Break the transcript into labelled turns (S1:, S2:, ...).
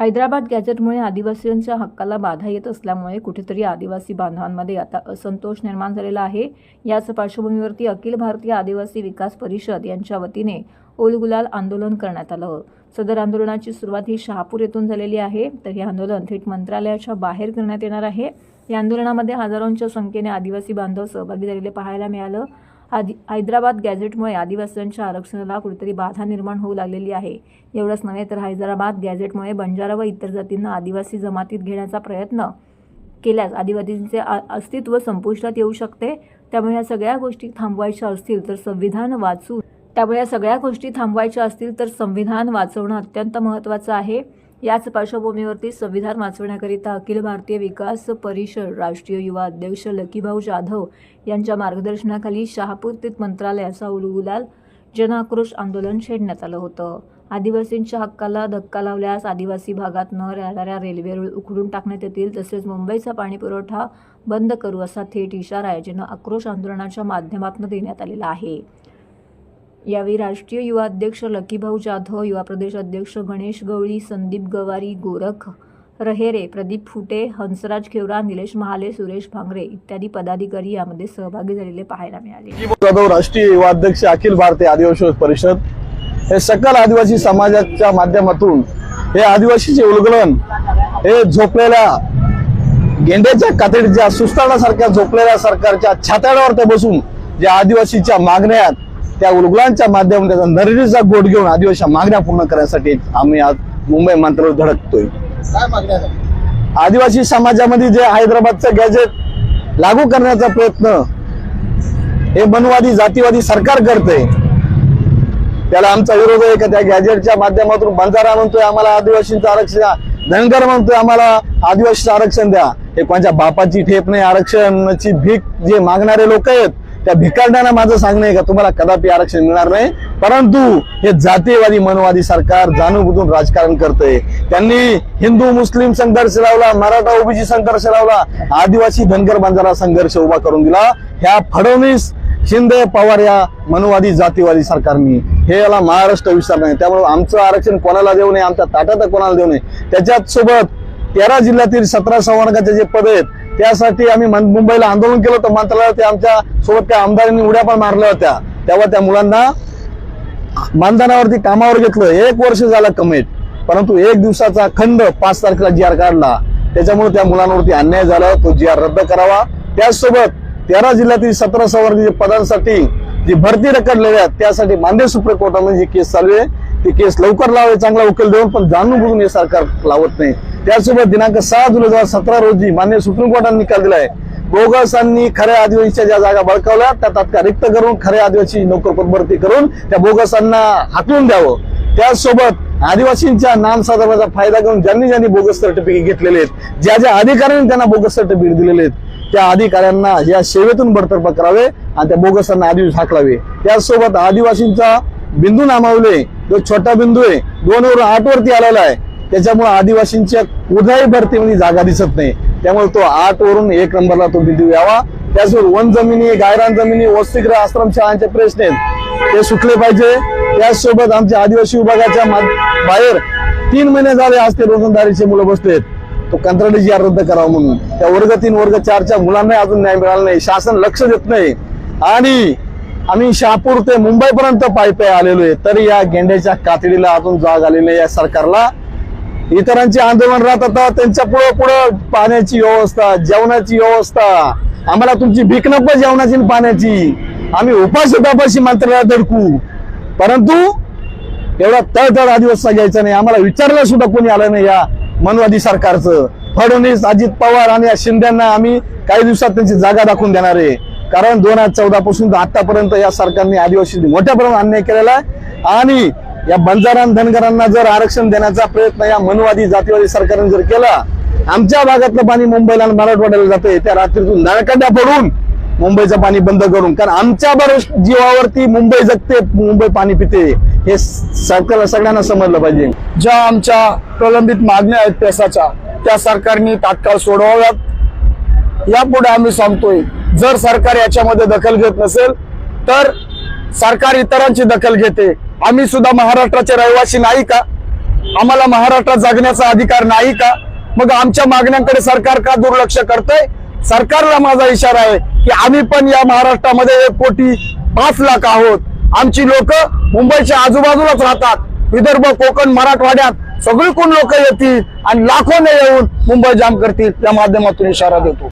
S1: हैदराबाद गॅझेटमुळे आदिवासींच्या हक्काला बाधा येत असल्यामुळे कुठेतरी आदिवासी बांधवांमध्ये आता असंतोष निर्माण झालेला आहे. याच पार्श्वभूमीवरती अखिल भारतीय आदिवासी विकास परिषद यांच्या वतीने ओलगुलाल आंदोलन करण्यात आलं. सदर आंदोलनाची सुरुवात ही शहापूर येथून झालेली आहे. तर हे आंदोलन थेट मंत्रालयाच्या बाहेर करण्यात येणार आहे. या आंदोलनामध्ये हजारोंच्या संख्येने आदिवासी बांधव सहभागी झालेले पाहायला मिळालं. आदि हैदराबाद गॅझेटमुळे आदिवासींच्या आरक्षणाला कुठेतरी बाधा निर्माण होऊ लागलेली आहे. एवढंच नव्हे तर हैदराबाद गॅझेटमुळे बंजारा व इतर जातींना आदिवासी जमातीत घेण्याचा प्रयत्न केल्यास आदिवासींचे अस्तित्व संपुष्टात येऊ शकते. त्यामुळे या सगळ्या गोष्टी थांबवायच्या असतील तर संविधान वाचून त्यामुळे या सगळ्या गोष्टी थांबवायच्या असतील तर संविधान वाचवणं अत्यंत महत्त्वाचं आहे. याच पार्श्वभूमीवरती संविधान वाचवण्याकरिता अखिल भारतीय विकास परिषद राष्ट्रीय युवा अध्यक्ष लकीभाऊ जाधव यांच्या मार्गदर्शनाखाली शहापूर स्थित मंत्रालयाचा उलगुलाल जनआक्रोश आंदोलन छेडण्यात आलं होतं. आदिवासींच्या हक्काला धक्का लावल्यास आदिवासी भागात न राहणाऱ्या रेल्वे रूळ उखडून टाकण्यात येतील तसेच मुंबईचा पाणीपुरवठा बंद करू असा थेट इशारा आहे जन आक्रोश आंदोलनाच्या माध्यमातून देण्यात आलेला आहे. यावेळी राष्ट्रीय युवा अध्यक्ष लकीभाऊ जाधव युवा प्रदेश अध्यक्ष गणेश गवळी संदीप गवारी गोरख रहेरे प्रदीप फुटे हंसराज खेवरा निलेश महाले सुरेश भांगरे इत्यादी पदाधिकारी यामध्ये सहभागी झालेले पाहायला मिळाले.
S2: जाधव राष्ट्रीय युवा अध्यक्ष अखिल भारतीय आदिवासी परिषद हे सकल आदिवासी समाजाच्या माध्यमातून हे आदिवासीचे उलगलन हे झोपलेल्या गेंड्याच्या कातडीच्या सुस्तानासारख्या झोपलेल्या सरकारच्या छाताड्यावर ते बसून ज्या आदिवासीच्या मागण्या आहेत, त्या उलगलांच्या माध्यमातून त्याचा नरडीचा गोट घेऊन आदिवासी मागण्या पूर्ण करण्यासाठी आम्ही आज मुंबई मंत्रालय धडकतोय? आदिवासी समाजामध्ये जे हैदराबादचं गॅजेट लागू करण्याचा प्रयत्न हे मनवादी जातीवादी सरकार करते त्याला आमचा विरोध आहे का? त्या गॅजेटच्या माध्यमातून बंजारा म्हणतोय आम्हाला आदिवासींचं आरक्षण द्या. धनगर म्हणतोय आम्हाला आदिवासीचं आरक्षण द्या. हे कोणत्या बापाची ठेप नाही आरक्षणाची भीक जे मागणारे लोक आहेत त्या भिकारड्यांना माझं सांगणं आहे का तुम्हाला कदापि आरक्षण मिळणार नाही परंतु हे जातीयवादी मनवादी सरकार जाणूनबुजून राजकारण करतंय. त्यांनी हिंदू मुस्लिम संघर्ष लावला मराठा ओबीसी संघर्ष लावला आदिवासी धनगर बंजारा संघर्ष उभा करून दिला. ह्या फडणवीस शिंदे पवार या मनवादी जातीवादी सरकारनी. हे याला महाराष्ट्र विसर नाही. त्यामुळे आमचं आरक्षण कोणाला देऊ नये आमच्या ताटात कोणाला देऊ नये. त्याच्यात सोबत तेरा जिल्ह्यातील सतरा संवर्गाचे जे पद आहेत त्यासाठी आम्ही मुंबईला आंदोलन केलं होतं. मंत्रालयात आमच्यासोबत त्या आमदारांनी उड्या पण मारल्या होत्या. तेव्हा त्या मुलांना मानधनावरती कामावर घेतलं. एक वर्ष झालं कमीत. परंतु एक दिवसाचा खंड पाच तारखेला जी आर काढला. त्याच्यामुळे त्या मुलांवरती अन्याय झाला. तो जी आर रद्द करावा. त्याचसोबत तेरा जिल्ह्यातील सतरा संवर्गीय पदांसाठी जी भरती रखडलेली आहेत त्यासाठी मान्य सुप्रीम कोर्टामध्ये जी केस चालू आहे. ती केस लवकर लावावी चांगला उकेल देऊन पण जाणून बुजून हे सरकार लावत नाही. त्यासोबत दिनांक सहा जुलै दोन हजार सतरा रोजी मान्य सुप्रीम कोर्टाने निकाल आहे बोगसांनी खऱ्या आदिवासीच्या ज्या जागा बळकावल्या त्या तात्काळ रिक्त करून खऱ्या आदिवासी नोकर भरती करून त्या बोगसांना हाकलून द्यावं. त्यासोबत आदिवासींच्या नाम साधवाचा फायदा घेऊन ज्यांनी ज्यांनी बोगस सर्टिफिकेट घेतलेले आहेत ज्या ज्या अधिकाऱ्यांनी त्यांना बोगस सर्टिफिकेट दिलेले आहेत त्या अधिकाऱ्यांना या सेवेतून बडतर्फ करावे आणि त्या बोगसांना आदिवासी हाकलावे. त्यासोबत आदिवासींचा बिंदू नामावले जो छोटा बिंदू आहे दोन वरून आठ वरती आलेला आहे. त्याच्यामुळे आदिवासींच्या कुठल्याही भरतीमध्ये जागा दिसत नाही. त्यामुळे तो आठ वरून एक नंबरला तो बिंदू यावा. त्याचबरोबर वन जमिनी गायरान जमिनी वसतिग्रह आश्रम शाळांचे प्रश्न आहेत. ते सुटले पाहिजे. त्याचसोबत आमच्या आदिवासी विभागाच्या बाहेर तीन महिने झाले आज ते रोजंदारीचे मुलं बसलेत तो कंत्राटी जी रद्द करावा म्हणून. त्या वर्ग तीन वर्ग चारच्या मुलांना अजून न्याय मिळाला नाही. शासन लक्ष देत नाही. आणि आम्ही शहापूर ते मुंबईपर्यंत पायपाय पायी आलेलो आहे. तरी या गेंड्याच्या कातडीला अजून जाग आलेली या सरकारला. इतरांचे आंदोलन राहत आता त्यांच्या पुढं पुढं पाण्याची व्यवस्था जेवणाची व्यवस्था. आम्हाला तुमची भीक नको जेवणाची पाण्याची. आम्ही उपाशी तापाशी मंत्र्याला धडकू. परंतु एवढा तळतळ आदिवासी घ्यायचा नाही. आम्हाला विचारलं सुद्धा कोणी आलं नाही या मनवादी सरकारचं. फडणवीस अजित पवार आणि या शिंद्यांना आम्ही काही दिवसात त्यांची जागा दाखवून देणार आहे. कारण दोन हजार चौदा पासून आतापर्यंत या सरकारने आदिवासी मोठ्या प्रमाणात अन्याय केलेला आहे. आणि या बंजारा धनगरांना जर आरक्षण देण्याचा प्रयत्न या मनवादी जातीवादी सरकारने जर केला आमच्या भागातलं पाणी मुंबईला आणि मराठवाड्याला जाते त्या रात्रीतून नळकड्या पडून मुंबईचं पाणी बंद करून कारण आमच्या बरोबर जीवावरती मुंबई जगते मुंबई पाणी पिते हे सरकारला सगळ्यांना समजलं पाहिजे.
S3: ज्या आमच्या प्रलंबित मागण्या आहेत पेसाच्या त्या सरकारने तात्काळ सोडवाव्यात. यापुढे आम्ही सांगतोय जर सरकार याच्यामध्ये दखल घेत नसेल तर सरकार इतरांची दखल घेते. आम्ही सुद्धा महाराष्ट्राचे रहिवासी नाही का? आम्हाला महाराष्ट्रात जगण्याचा अधिकार नाही का? मग आमच्या मागण्यांकडे सरकार का दुर्लक्ष करतंय? सरकारला माझा इशारा आहे की आम्ही पण या महाराष्ट्रामध्ये एक कोटी पाच लाख आहोत. आमची लोक मुंबईच्या आजूबाजूलाच राहतात. विदर्भ कोकण मराठवाड्यात सगळीकडून लोक येतील आणि लाखोने येऊन मुंबई जाम करतील. या माध्यमातून इशारा देतो.